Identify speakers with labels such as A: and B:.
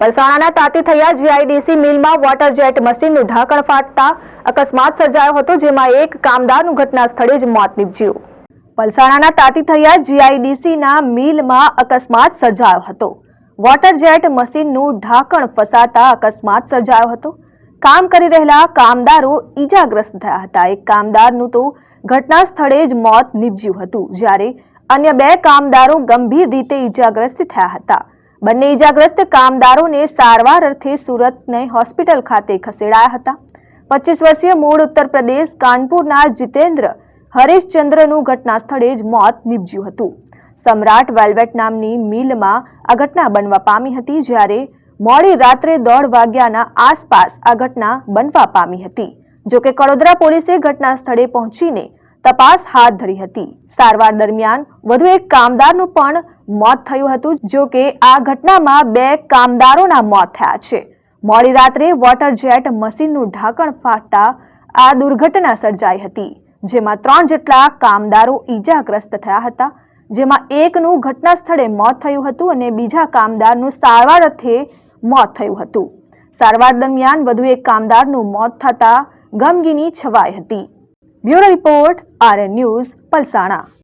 A: પલસાણાના તાતી થયા જીઆઈડીસી મિલમાં વોટર જેટ મશીનનું ઢાંકણ ફાટતા અકસ્માત સર્જાયો હતો, જેમાં એક કામદારનું ઘટના સ્થળે જ મોત નીપજ્યું. પલસાણાના તાતી થયા જીઆઈડીસીના મિલમાં અકસ્માત સર્જાયો હતો. વોટર જેટ મશીનનું ઢાંકણ ફસાતા અકસ્માત સર્જાયો હતો. કામ કરી રહેલા કામદારો ઈજાગ્રસ્ત થયા હતા. એક કામદારનું તો ઘટના સ્થળે જ મોત નીપજ્યું હતું, જ્યારે અન્ય બે કામદારો ગંભીર રીતે ઈજાગ્રસ્ત થયા હતા. બંને ઈજાગ્રસ્ત કામદારોને સારવાર અર્થે સુરતને હોસ્પિટલ ખાતે ખસેડાયા હતા. પચીસ વર્ષીય મૂળ ઉત્તર પ્રદેશ કાનપુરના જીતેન્દ્ર હરીશચંદ્રનું ઘટના સ્થળે જ મોત નીપજ્યું હતું. સમ્રાટ વેલ્વેટ નામની મિલમાં આ ઘટના બનવા પામી હતી જ્યારે મોડી રાત્રે દોઢ વાગ્યાના આસપાસ આ ઘટના બનવા પામી હતી. જોકે કડોદરા પોલીસે ઘટના સ્થળે પહોંચીને તપાસ હાથ ધરી હતી. સારવાર દરમિયાન વધુ એક કામદારનું પણ મોત થયું હતું, જો કે આ ઘટનામાં બે કામદારોના મોત થયા છે. મોડી રાત્રે વોટર જેટ મશીનનું ઢાંકણ ફાટતા આ દુર્ઘટના સર્જાઈ હતી, જેમાં ત્રણ જેટલા કામદારો ઈજાગ્રસ્ત થયા હતા, જેમાં એકનું ઘટના સ્થળે મોત થયું હતું અને બીજા કામદારનું સારવાર અર્થે મોત થયું હતું. સારવાર દરમિયાન વધુ એક કામદારનું મોત થતા ગમગીની છવાઈ હતી. Bureau report R N news Palsana.